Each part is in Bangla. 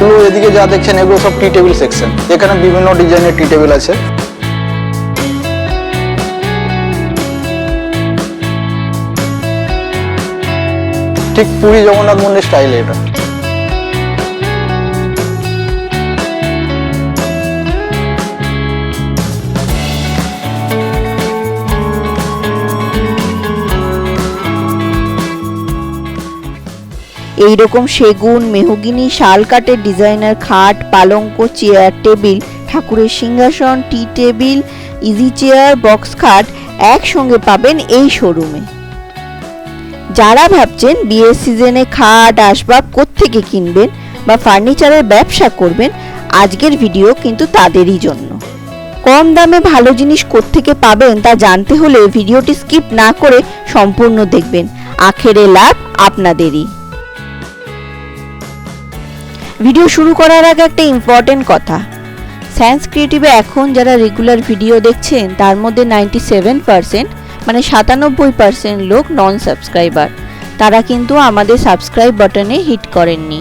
এগুলো এদিকে যা দেখছেন, এগুলো সব টি টেবিল সেকশন এখানে বিভিন্ন ডিজাইনের টি টেবিল আছে। ঠিক পুরী জগন্নাথ মন্দির স্টাইলে এটা। এই রকম সেগুন, মেহগিনি, শাল কাঠের ডিজাইনার খাট, পালঙ্ক, চেয়ার, টেবিল, ঠাকুরের সিংহাসন, tea table, easy chair, box খাট একসঙ্গে পাবেন এই শোরুমে। যারা ভাবছেন বিয়ের সিজনে খাট, আসবাব কোত্থেকে কিনবেন বা ফার্নিচারের ব্যবসা করবেন, আজকের ভিডিও কিন্তু তাদেরই জন্য। কম দামে ভালো জিনিস কোত্থেকে পাবেন তা জানতে হলে ভিডিওটি স্কিপ না করে সম্পূর্ণ দেখবেন। আখেরে লাভ আপনাদেরই। ভিডিও শুরু করার আগে একটা ইম্পর্টেন্ট কথা। সায়েন্স ক্রিয়েটিভে এখন যারা রেগুলার ভিডিও দেখছেন, তার মধ্যে নাইনটি সেভেন পার্সেন্ট মানে সাতানব্বই পার্সেন্ট লোক নন সাবস্ক্রাইবার তারা কিন্তু আমাদের সাবস্ক্রাইব বাটনে হিট করেননি।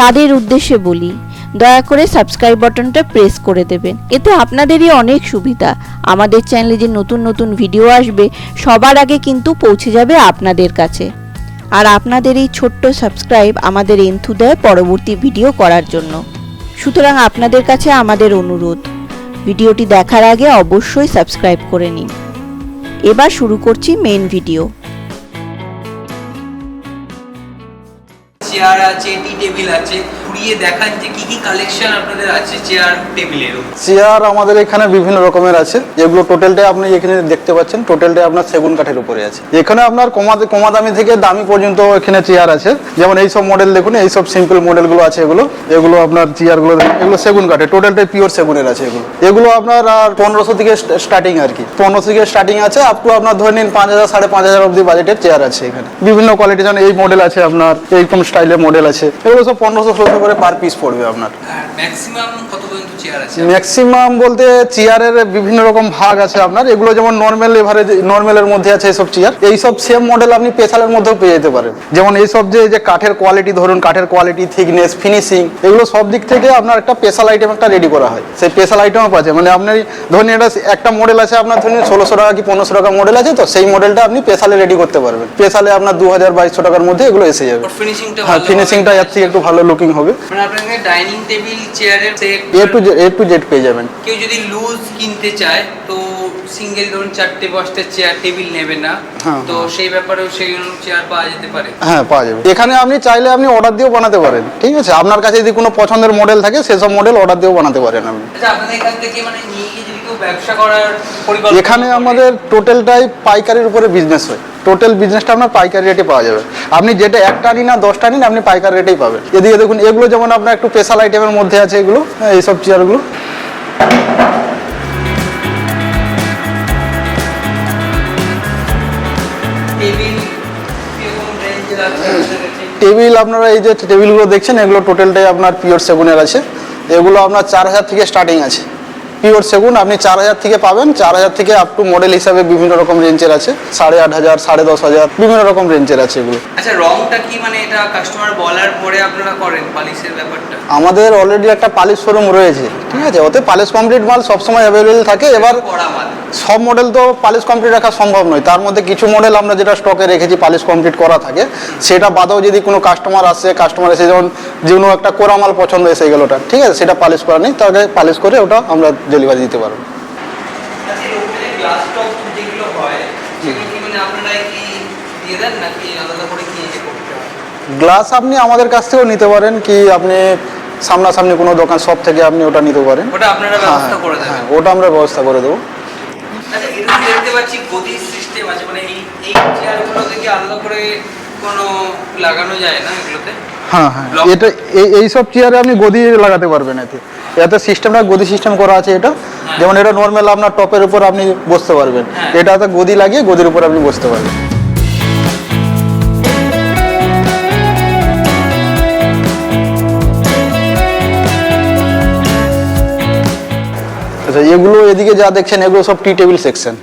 তাদের উদ্দেশ্যে বলি, দয়া করে সাবস্ক্রাইব বাটনটা প্রেস করে দেবেন। এতে আপনাদেরই অনেক সুবিধা। আমাদের চ্যানেলে যে নতুন নতুন ভিডিও আসবে, সবার আগে কিন্তু পৌঁছে যাবে আপনাদের কাছে। আর আপনাদের এই ছোট্ট সাবস্ক্রাইব আমাদের এন্থু দেয় পরবর্তী ভিডিও করার জন্য। সুতরাং আপনাদের কাছে আমাদের অনুরোধ, ভিডিওটি দেখার আগে অবশ্যই সাবস্ক্রাইব করে নিন। এবার শুরু করছি মেন ভিডিও চেয়ার আছে, টি টেবিল আছে, ঘুরিয়ে দেখান যে কি কি কালেকশন আপনাদের আছে চেয়ার টেবিলেরও চেয়ার আমাদের এখানে বিভিন্ন রকমের আছে, যেগুলো টোটালটাই আপনি এখানে দেখতে পাচ্ছেন টোটালটাই আপনার সেগুন কাঠের উপরে আছে। এখানে আপনার কমা কমা দামি থেকে দামি পর্যন্ত এখানে চেয়ার আছে। যেমন এই সব মডেল দেখুন, এইসব সিম্পল মডেলগুলো আছে এগুলো এগুলো আপনার চেয়ারগুলো এগুলো সেগুন কাঠের টোটালটাই পিওর সেগুনের আছে এগুলো। এগুলো আপনার আর পনেরোশো থেকে স্টার্টিং আর কি। পনেরোশো থেকে স্টার্টিং আছে আপ টু আপনার ধরে নিন পাঁচ হাজার, সাড়ে পাঁচ হাজার অব্দি বাজেটের চেয়ার আছে এখানে। বিভিন্ন কোয়ালিটি যেমন এই মডেল আছে আপনার, এইরকম স্টাইলের মডেল আছে। এগুলো সব পনেরোশো ষোলোশো করে পার পিস পড়বে আপনার। ম্যাক্সিমাম কত পর্যন্ত চেয়ার আছে? ম্যাক্সিমাম বলতে চেয়ারের বিভিন্ন রকম ভাগ আছে আপনার। এগুলো যেমন নর্মাল এভারেজ নর্মালের মধ্যে আছে এইসব চেয়ার এইসব সেম মডেল আপনি পেশালের মধ্যেও পেয়ে যেতে পারেন। যেমন এইসব যে যে কাঠের কোয়ালিটি ধরুন কাঠের কোয়ালিটি থিকনেস ফিনিশিং এগুলো সব দিক থেকে আপনার একটা স্পেশাল আইটেম একটা রেডি করা হয়। সেই স্পেশাল আইটেমও পাচ্ছে। মানে আপনার ধরুন এটা একটা মডেল আছে আপনার ধরুন ষোলোশো টাকা কি পনেরোশো টাকা মডেল আছে তো সেই মডেলটা আপনি পেশালে রেডি করতে পারবেন। পেশালে আপনার দু হাজার বাইশশো টাকার মধ্যে এগুলো এসে যাবে। ফিনিশিংটা হ্যাঁ ফিনিশিংটা এর থেকে একটু ভালো লুকিং হবে। মানে আপনাদের ডাইনিং টেবিল চেয়ারের set A to A to Z পেয়ে যাবেন। কেউ যদি লুজ কিনতে চায় তো সিঙ্গেল ধরুন চারটে পাঁচটা চেয়ার টেবিল নেবে না। হ্যাঁ, তো সেই ব্যাপারেও সেই চেয়ার পাওয়া যেতে পারে। হ্যাঁ পাওয়া যাবে। এখানে আপনি চাইলে আপনি অর্ডার দিয়েও বানাতে পারেন ঠিক আছে? আপনার কাছে যদি কোনো পছন্দের মডেল থাকে সেসব মডেল অর্ডার দিয়েও বানাতে পারেন আপনি। আচ্ছা এখান মানে এখানে আমাদের টোটালটাই পাইকারির উপরে বিজনেস হয়। টোটাল বিজনেসটা আপনার পাইকারি রেটে পাওয়া যাবে। আপনি যেটা একটা নিন না দশটা নিন আপনি পাইকারি রেটেই পাবেন। এদিকে দেখুন এগুলো যেমন আপনার একটু স্পেশাল আইটেমের মধ্যে আছে এগুলো হ্যাঁ, এইসব চেয়ারগুলো টেবিল আপনারা এই যে টেবিলগুলো দেখছেন, এগুলো টোটালটাই আপনার পিওর সেগুনের আছে। এগুলো আপনার চার হাজার থেকে স্টার্টিং আছে। পিওর সেগুন আপনি চার হাজার থেকে পাবেন। চার হাজার থেকে আপ টু মডেল হিসাবে বিভিন্ন রকম রেঞ্জের আছে। সাড়ে আট হাজার সাড়ে দশ হাজার বিভিন্ন রকম রেঞ্জের আছে এগুলো। আচ্ছা রংটা কি মানে এটা কাস্টমার বলার পরে আপনারা করেন পালিশের ব্যাপারটা? আমাদের অলরেডি একটা পালিশ শোরুম রয়েছে। ঠিক আছে? ওতে পালিশ কমপ্লিট মাল সবসময় অ্যাভেলেবেল থাকে। এবার সব মডেল তো পালিশ কমপ্লিট রাখা সম্ভব নয়। তার মধ্যে কিছু মডেল আমরা যেটা স্টকে রেখেছি পালিশ কমপ্লিট করা থাকে। সেটা বাদেও যদি কোনো কাস্টমার আসে কাস্টমার এসে যেমন যে কোনো একটা কোরা মাল পছন্দ এসে গেল ওটা ঠিক আছে? সেটা পালিশ করা নেই। তাকে পালিশ করে ওটা আমরা ডেলিভারি দিতে পারব আচ্ছা গ্লাস মানে গ্লাস আপনি আমাদের কাছ থেকেও নিতে পারেন কি আপনি সামনাসামনি কোনো দোকান সব থেকে আপনি ওটা নিতে পারেন। ওটা আপনারা হ্যাঁ ব্যবস্থা করে হ্যাঁ দেবেন ওটা আমরা ব্যবস্থা করে দেবো। আচ্ছা এটা দেখতে পাচ্ছি গদির সিস্টেম আছে মানে এই এই চেয়ারগুলো থেকে আলাদা করে কোনো লাগানো যায় না এগুলোতে? হ্যাঁ হ্যাঁ এটা এই এই সব চেয়ারে আপনি গদি লাগাতে পারবেন এতে। এতে সিস্টেমটা গদি সিস্টেম করা আছে এটা। যেমন এটা নর্মাল আপনার টপের উপর আপনি বসতে পারবেন। হ্যাঁ। এটাতে গদি লাগিয়ে গদির উপর আপনি বসতে পারবেন। আচ্ছা এগুলো এদিকে যা দেখছেন এগুলো সব টি টেবিল সেকশন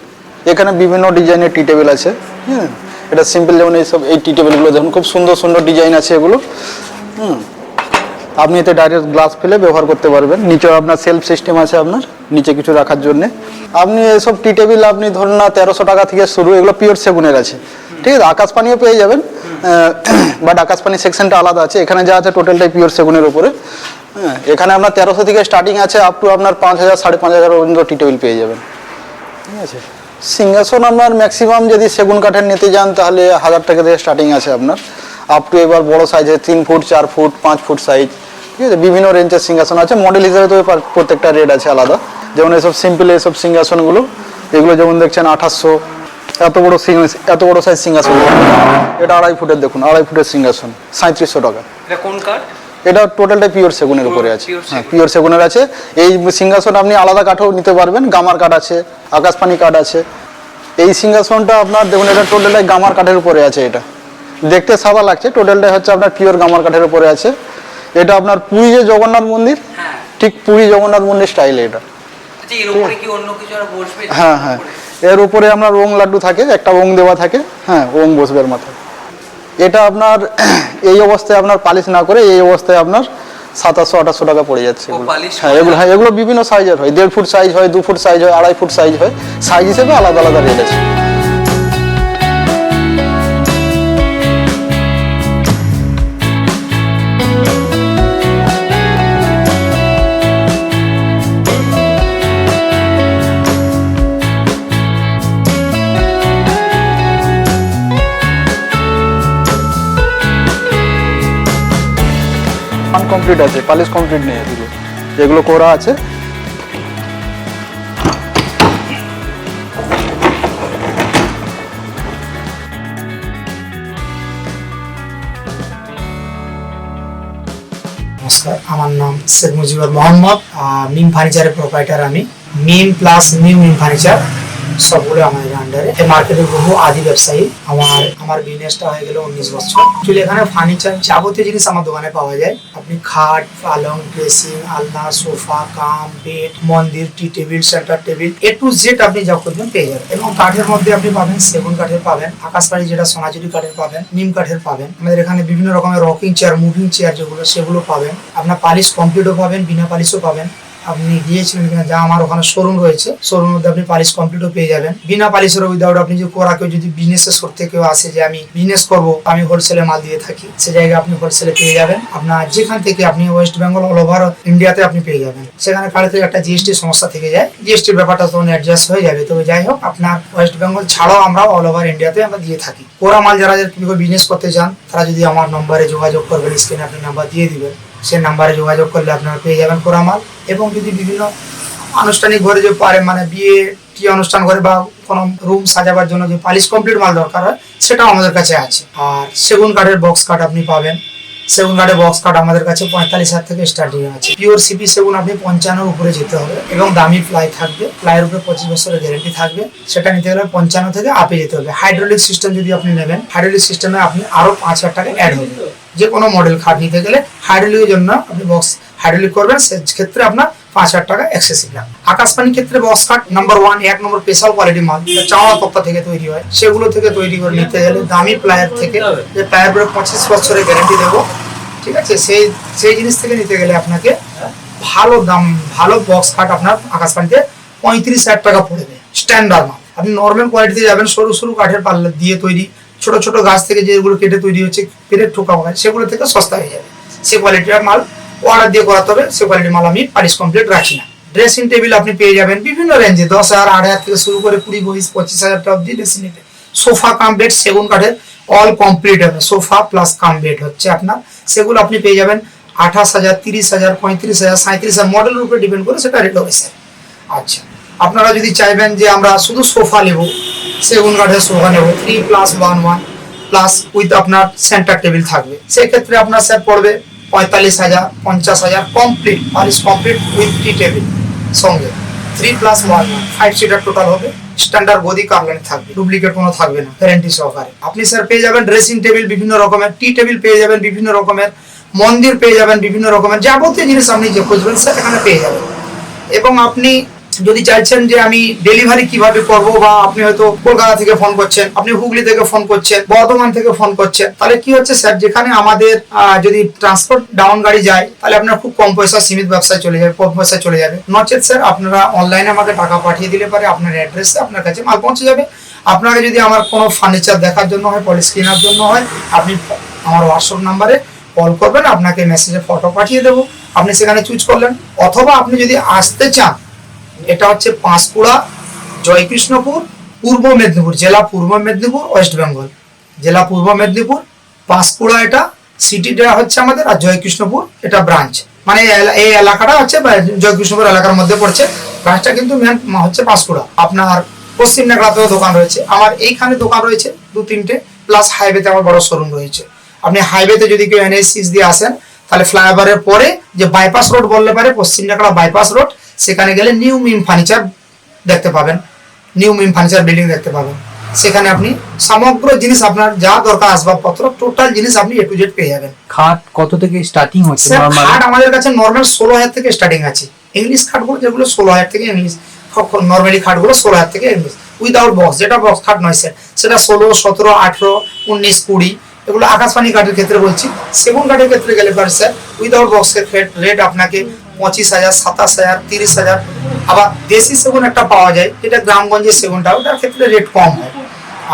এখানে বিভিন্ন ডিজাইনের টি টেবিল আছে হ্যাঁ এটা সিম্পল যেমন এই সব এই টি টেবিলগুলো দেখুন খুব সুন্দর সুন্দর ডিজাইন আছে এগুলো। হুম। আপনি এতে ডাইরেক্ট গ্লাস ফেলে ব্যবহার করতে পারবেন। নিচে আপনার সেলফ সিস্টেম আছে আপনার, নিচে কিছু রাখার জন্য। আপনি এসব টি টেবিল আপনি ধরুন না তেরোশো টাকা থেকে শুরু, এগুলো পিওর সেগুনের আছে। ঠিক আছে, আকাশ পানিও পেয়ে যাবেন। বাট আকাশ পানি সেকশনটা আলাদা আছে। এখানে যা আছে টোটালটাই পিওর সেগুনের উপরে। হ্যাঁ এখানে আপনার তেরোশো থেকে স্টার্টিং আছে আপ টু আপনার পাঁচ হাজার, সাড়ে পাঁচ হাজার পর্যন্ত টি টেবিল পেয়ে যাবেন। ঠিক আছে? সিংহাসন আপনার ম্যাক্সিমাম যদি সেগুন কাঠের নিতে যান, তাহলে হাজার টাকা থেকে স্টার্টিং আছে আপনার। আপ টু এবার বড় সাইজের তিন ফুট চার ফুট পাঁচ ফুট সাইজ ঠিক আছে বিভিন্ন রেঞ্জের সিংহাসন আছে। মডেল হিসেবে তো প্রত্যেকটা রেট আছে আলাদা। যেমন এসব সিম্পল এসব সিংহাসনগুলো এগুলো যেমন দেখছেন আঠাশশো এত বড় এত বড় সাইজ সিংহাসন। এটা আড়াই ফুটের দেখুন আড়াই ফুটের সিংহাসন সাঁত্রিশশো টাকা। এটা কোন কাঠ? এটা টোটালটাই পিওর সেগুনের উপরে আছে। হ্যাঁ পিওর সেগুনের আছে। এই সিংহাসন আপনি আলাদা কাঠও নিতে পারবেন। গামার কাঠ আছে আকাশপানি কাঠ আছে। এই সিংহাসনটা আপনার দেখুন এটা টোটালটাই গামার কাঠের উপরে আছে এটা। দেখতে সাদা লাগছে টোটালটাই হচ্ছে আপনার পিওর গামার কাঠের উপরে আছে। এটা আপনার পুরী যে জগন্নাথ মন্দির হ্যাঁ। ঠিক পুরী জগন্নাথ মন্দির স্টাইল এটা। আচ্ছা হ্যাঁ হ্যাঁ। এর উপরে আপনার ওং লাড্ডু থাকে একটা ওং দেওয়া থাকে হ্যাঁ ওং বসবে এর মাথায়। এটা আপনার এই অবস্থায় আপনার পালিশ না করে এই অবস্থায় আপনার সাতাশশো আঠাশশো টাকা পড়ে যাচ্ছে এগুলো। হ্যাঁ এগুলো হ্যাঁ এগুলো বিভিন্ন সাইজের হয়। দেড় ফুট সাইজ হয় দু ফুট সাইজ হয় আড়াই ফুট সাইজ হয়। সাইজ হিসেবে আলাদা আলাদা রেট আছে। আনকমপ্লিট আছে, পালিশ কমপ্লিট নেই এগুলো। যেগুলো করা আছে। নমস্কার, আমার নাম শেখ মুজিবুর মোহাম্মদ মিম ফার্নিচারের প্রোপাইটার আমি। Mim plus new Mim furniture সবগুলো আমাদের আন্ডারে এই মার্কেটের বহু আদি ব্যবসায়ী। আমার আমার বিজনেসটা হয়ে গেল উনিশ বছর। অ্যাকচুয়ালি এখানে ফার্নিচার যাবতীয় জিনিস আমার দোকানে পাওয়া যায়। আপনি খাট, পালং, ড্রেসিং, আলনা, সোফা, কাম, বেড, মন্দির, tea table, centre table, A to Z আপনি যা করবেন পেয়ে যাবেন। এবং কাঠের মধ্যে আপনি পাবেন সেগুন কাঠের পাবেন আকাশবাড়ি যেটা সোনাঝুরি কাঠের পাবেন, নিম কাঠের পাবেন। আমাদের এখানে বিভিন্ন রকমের রকিং চেয়ার, মুভিং চেয়ার যেগুলো, সেগুলো পাবেন। আপনার পালিশ কমপ্লিটও পাবেন, বিনা পালিশও পাবেন। আপনি গিয়েছিলেন কিনা যা আমার ওখানে শোরুম রয়েছে। শোরুমের মধ্যে আপনি পালিশ কমপ্লিটও পেয়ে যাবেন। বিনা পালিশের উইদাউট আপনি যদি করা কেউ যদি বিজনেসের করতে কেউ আসে যে আমি বিজনেস করব, আমি হোলসেলে মাল দিয়ে থাকি, সে জায়গায় আপনি হোলসেলে পেয়ে যাবেন। আপনার যেখান থেকে আপনি ওয়েস্ট বেঙ্গল অল ওভার ইন্ডিয়াতে আপনি পেয়ে যাবেন। সেখানে কালে থেকে একটা জিএসটি সমস্যা থেকে যায়। জিএসটির ব্যাপারটা তখন অ্যাডজাস্ট হয়ে যাবে। তবে যাই হোক, আপনার ওয়েস্ট বেঙ্গল ছাড়াও আমরা অল ওভার ইন্ডিয়াতে আমরা দিয়ে থাকি। কোরা মাল যারা বিজনেস করতে চান, তারা যদি আমার নম্বরে যোগাযোগ করবেন স্ক্রিনে আপনি নাম্বার দিয়ে দিবেন। সেই নাম্বারে যোগাযোগ করলে আপনারা পেয়ে যাবেন পোড়ামাল মাল এবং যদি বিভিন্ন আনুষ্ঠানিক ঘরে যে পারে মানে বিয়ে কি অনুষ্ঠান ঘরে বা কোনো রুম সাজাবার জন্য যে পালিশ কমপ্লিট মাল দরকার হয়, সেটাও আমাদের কাছে আছে। আর সেগুন কাঠের বক্স কাঠ আপনি পাবেন। সেগুন কাঠের বক্স কাঠ আমাদের কাছে পঁয়তাল্লিশ হাজার থেকে স্টার্টিং আছে। পিওর সিপি সেগুন আপনি পঞ্চান্নর উপরে যেতে হবে এবং দামি প্লাই থাকবে। প্লাইয়ের উপরে পঁচিশ বছরের গ্যারেন্টি থাকবে। সেটা নিতে গেলে পঞ্চান্ন থেকে আপে যেতে হবে। হাইড্রোলিক সিস্টেম যদি আপনি নেবেন হাইড্রোলিক সিস্টেমে আপনি আরও পাঁচ হাজার টাকা অ্যাড হবে যে কোনো মডেল খাট নিতে গেলে হাইড্রোলিকের জন্য আপনি বক্স হাইড্রোলিক করবেন। সেক্ষেত্রে আপনার পাঁচ হাজার টাকা এক্সেসিভ লাগবে আকাশবাণীর ক্ষেত্রে বক্স কাট নাম্বার ওয়ান এক নম্বর স্পেশাল কোয়ালিটি মাল চাওয়া থেকে তৈরি হয়। সেগুলো থেকে তৈরি করে নিতে গেলে দামি প্লায়ার থেকে যে প্লায়ার পরে পঁচিশ বছরের দেবো, ঠিক আছে? সেই সেই জিনিস থেকে নিতে গেলে আপনাকে ভালো দাম, ভালো বক্স কাট আপনার আকাশবাণীতে পঁয়ত্রিশ হাজার টাকা পড়বে স্ট্যান্ডার্ড মাল। আপনি নর্মাল কোয়ালিটিতে যাবেন, সরু সরু কাঠের পাল্লা দিয়ে তৈরি, ছোট ছোট গাছ থেকে যেগুলো কেটে তৈরি হচ্ছে পেরেক ঠোকা হয়, সেগুলো থেকে সস্তা হয়ে যাবে। সে কোয়ালিটির মাল অর্ডার দিয়ে করাতে হবে, সে কোয়ালিটির মাল আমি পালিশ কমপ্লিট রাখি না। ড্রেসিং টেবিল আপনি পেয়ে যাবেন বিভিন্ন রেঞ্জে দশ হাজার আট হাজার থেকে শুরু করে কুড়ি বাইশ পঁচিশ হাজার টাকা অব্দি ড্রেসিং টেবিল সোফা কাম সেগুন, কাঠের অল কমপ্লিট হবে। সোফা প্লাস কাম হচ্ছে আপনার। সেগুলো আপনি পেয়ে যাবেন আঠাশ হাজার, তিরিশ হাজার, পঁয়ত্রিশ হাজার সাঁত্রিশ হাজার মডেলের উপরে ডিপেন্ড করে সেটা রেট হবে স্যার আচ্ছা আপনারা যদি চাইবেন যে আমরা শুধু সোফা নেব, সেগুন, কাঠের সোফা নেব three plus one one plus with আপনার সেন্টার টেবিল থাকবে। সেক্ষেত্রে আপনার স্যার পড়বে পঁয়তাল্লিশ হাজার, পঞ্চাশ হাজার complete polish complete with tea table সঙ্গে। Three plus one five seater total হবে। স্ট্যান্ডার্ড গদি কামলানি থাকবে। ডুপ্লিকেট কোনো থাকবে না গ্যারেন্টি সহকারে। আপনি স্যার পেয়ে যাবেন ড্রেসিং টেবিল বিভিন্ন রকমের টি টেবিল পেয়ে যাবেন, বিভিন্ন রকমের মন্দির পেয়ে যাবেন, বিভিন্ন রকমের যাবতীয় জিনিস আপনি যে খুঁজবেন স্যার এখানে পেয়ে যাবেন। এবং আপনি যদি চাইছেন যে আমি ডেলিভারি কীভাবে করব বা আপনি হয়তো কলকাতা থেকে ফোন করছেন, আপনি হুগলি থেকে ফোন করছেন, বর্ধমান থেকে ফোন করছেন, তাহলে কি হচ্ছে স্যার যেখানে আমাদের যদি ট্রান্সপোর্ট ডাউন গাড়ি যায়, তাহলে আপনার খুব কম পয়সা সীমিত ব্যবসায় চলে যাবে, কম পয়সা চলে যাবে। নচেত স্যার আপনারা অনলাইনে আমাকে টাকা পাঠিয়ে দিলে পারে আপনার অ্যাড্রেসে আপনার কাছে মাল পৌঁছে যাবে। আপনাকে যদি আমার কোনো ফার্নিচার দেখার জন্য হয় পলিশ কেনার জন্য হয়, আপনি আমার হোয়াটসঅ্যাপ নাম্বারে কল করবেন, আপনাকে মেসেজে ফটো পাঠিয়ে দেবো। আপনি সেখানে চুজ করলেন। অথবা আপনি যদি আসতে চান এটা হচ্ছে পাঁশকুড়া, জয়কৃষ্ণপুর, পূর্ব মেদিনীপুর, জেলা পূর্ব মেদিনীপুর, ওয়েস্ট বেঙ্গল। জেলা পূর্ব মেদিনীপুর, পাঁশকুড়া এটা, সিটিটা হচ্ছে আমাদের, আর জয়কৃষ্ণপুর এটা ব্রাঞ্চ মানে এই এলাকাটা হচ্ছে জয়কৃষ্ণপুর এলাকার মধ্যে পড়ছে। ব্রাঞ্চটা কিন্তু মেন হচ্ছে পাঁশকুড়া। আপনার পশ্চিম নেগড়াতেও দোকান রয়েছে। আমার এইখানে দোকান রয়েছে দু তিনটে প্লাস হাইওয়েতে আমার বড় শোরুম রয়েছে। আপনি হাইওয়েতে যদি কেউ এনএস সিক্স দিয়ে আসেন তাহলে ফ্লাইওভারের পরে যে বাইপাস রোড বললে পারে পশ্চিম নেগড়া বাইপাস রোড সেখানে গেলে নিউ মিম ফার্নিচার দেখতে পাবেন। নিউ মিম ফার্নিচার বিল্ডিং দেখতে পাবেন। সেখানে আপনি সমগ্র জিনিস আপনার যা দরকার আসবাবপত্র টোটাল জিনিস আপনি এ টু জেড পেয়ে যাবেন। খাট কত থেকে স্টার্টিং হচ্ছে খাট আমাদের কাছে নর্মাল ষোলো হাজার থেকে স্টার্টিং আছে। ইংলিশ খাটগুলো যেগুলো ষোলো হাজার থেকে ইংলিশ নর্মালি খাটগুলো ষোলো হাজার থেকে ইংলিশ উইদাউট বক্স যেটা বক্স খাট নয় স্যার সেটা ষোলো সতেরো আঠেরো উনিশ কুড়ি এগুলো আকাশবাণী কাঠের ক্ষেত্রে বলছি। সেগুন কাঠের ক্ষেত্রে গেলে পারে স্যার উইদাউট বক্সের রেট আপনাকে পঁচিশ হাজার সাতাশ হাজার তিরিশ হাজার। আবার দেশি সেগুন একটা পাওয়া যায় যেটা গ্রামগঞ্জের সেগুনটা ওটার ক্ষেত্রে রেট কম হয়।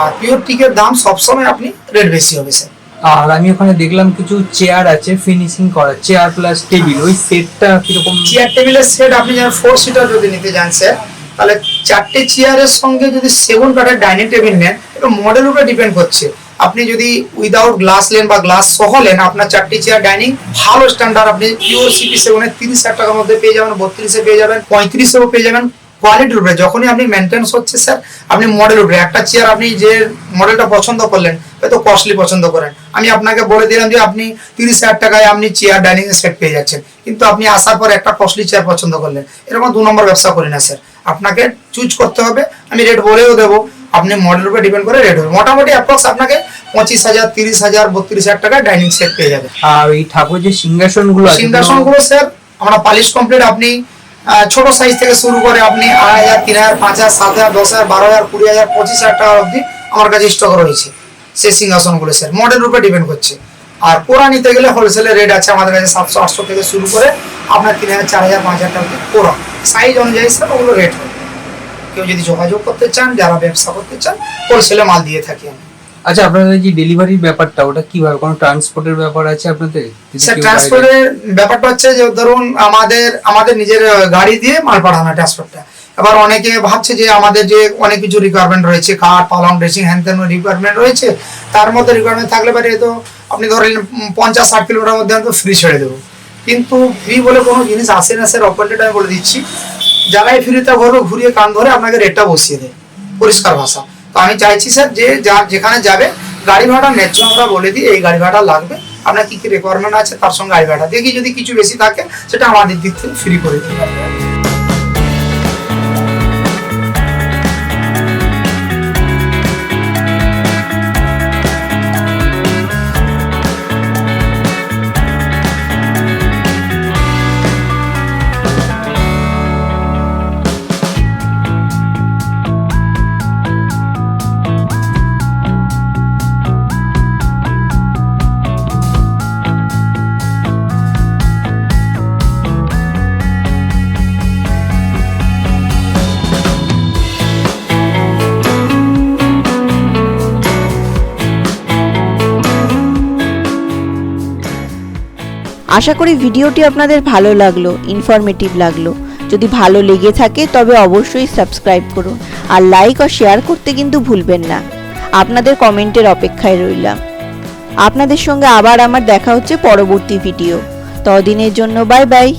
আর পিওর টিকের দাম সবসময় আপনি রেট বেশি হবে স্যার। আর আমি ওখানে দেখলাম কিছু চেয়ার আছে ফিনিশিং করা চেয়ার প্লাস টেবিল ওই সেটটা কীরকম? চেয়ার টেবিলের সেট আপনি যেন ফোর সিটার যদি নিতে যান স্যার তাহলে চারটে চেয়ারের সঙ্গে যদি সেগুন কাঠের ডাইনিং টেবিল নেন এটা মডেল উপরে ডিপেন্ড করছে। আপনি যদি উইদাউট গ্লাস লেন বা গ্লাস সহ নেন আপনার চারটি চেয়ার ডাইনিং ভালো স্ট্যান্ডার্ড আপনি পিওর সিপি সেগুনের তিরিশ হাজার টাকার মধ্যে পেয়ে যাবেন, বত্রিশে পেয়ে যাবেন পঁয়ত্রিশেও পেয়ে যাবেন কোয়ালিটির উপরে যখনই আপনি মেনটেন্স হচ্ছে স্যার আপনি মডেল উপরে একটা চেয়ার আপনি যে মডেলটা পছন্দ করলেন, হয়তো কস্টলি পছন্দ করেন। আমি আপনাকে বলে দিলাম যে, আপনি তিরিশ হাজার টাকায় আপনি চেয়ার ডাইনিং সেট পেয়ে যাচ্ছেন। কিন্তু আপনি আসার পর একটা কস্টলি চেয়ার পছন্দ করলেন। এরকম দু নম্বর ব্যবসা করি না স্যার আপনাকে চুজ করতে হবে। আমি রেট বলেও দেবো। আপনি মডেল উপরে ডিপেন্ড করে রেট হবে। মোটামুটি অ্যাপ্রক্স আপনাকে পঁচিশ হাজার তিরিশ হাজার বত্রিশ হাজার টাকা ডাইনিং সেট পেয়ে যাবে আর এই ঠাকুরের যে সিংহাসনগুলো আছে সিংহাসনগুলো স্যার আমরা পালিশ কমপ্লিট আপনি ছোট সাইজ থেকে শুরু করে আপনি আড়াই হাজার তিন হাজার পাঁচ হাজার সাত হাজার দশ হাজার বারো হাজার কুড়ি হাজার পঁচিশ হাজার টাকা অবধি আমার কাছে স্টক রয়েছে সেই সিংহাসনগুলো স্যার মডেল উপরে ডিপেন্ড করছে। আর কোরা নিতে গেলে হোলসেলের রেট আছে আমাদের কাছে সাতশো আটশো থেকে শুরু করে আপনার তিন হাজার চার হাজার পাঁচ হাজার টাকা কোরা। সাইজ অনুযায়ী স্যার ওগুলো রেট হবে। কেউ যদি যোগাযোগ করতে চান যারা ব্যবসা করতে চান হোলসেলে মাল দিয়ে থাকি আমি। আচ্ছা আপনাদের যে ডেলিভারির ব্যাপারটা ওটা কীভাবে? কোনো ট্রান্সপোর্টের ব্যাপার আছে আপনাদের? স্যার ট্রান্সপোর্টের ব্যাপারটা হচ্ছে যে ধরুন আমাদের আমাদের নিজের গাড়ি দিয়ে মাল পাঠানো ট্রান্সপোর্টটা এবার অনেকে ভাবছে যে আমাদের যে অনেক কিছু রিকোয়ারমেন্ট রয়েছে খাট পালং ড্রেসিং হ্যান ত্যান রিকোয়ারমেন্ট রয়েছে তার মধ্যে রিকোয়ারমেন্ট থাকলে পারে তো আপনি ধরেন পঞ্চাশ ষাট কিলোমিটার মধ্যে আমি তো ফ্রি ছেড়ে দেবো। কিন্তু ফ্রি বলে কোনো জিনিস আসে না স্যার অপারেটেড আমি বলে দিচ্ছি। জায়গায় তা ঘর, ঘুরিয়ে কান ধরে আপনাকে রেটটা বসিয়ে দেয়। পরিষ্কার ভাষা। তো আমি চাইছি স্যার যে যা যেখানে যাবে, গাড়ি ভাড়া ন্যায্য আমরা বলে দিই, এই গাড়ি ভাড়া লাগবে। আপনার কী কী রিকোয়ারমেন্ট আছে, তার সঙ্গে গাড়ি ভাড়া দেখি যদি কিছু বেশি থাকে, সেটা আমাদের দিক থেকে ফ্রি করে দিই আশা করি ভিডিওটি আপনাদের ভালো লাগল ইনফরমেটিভ লাগল। যদি ভালো লেগে থাকে, তবে অবশ্যই সাবস্ক্রাইব করুন। আর লাইক ও শেয়ার করতে কিন্তু ভুলবেন না। আপনাদের কমেন্টের অপেক্ষায় রইলাম। আপনাদের সঙ্গে আবার আমার দেখা হচ্ছে পরবর্তী ভিডিও ততদিনের জন্য বাই বাই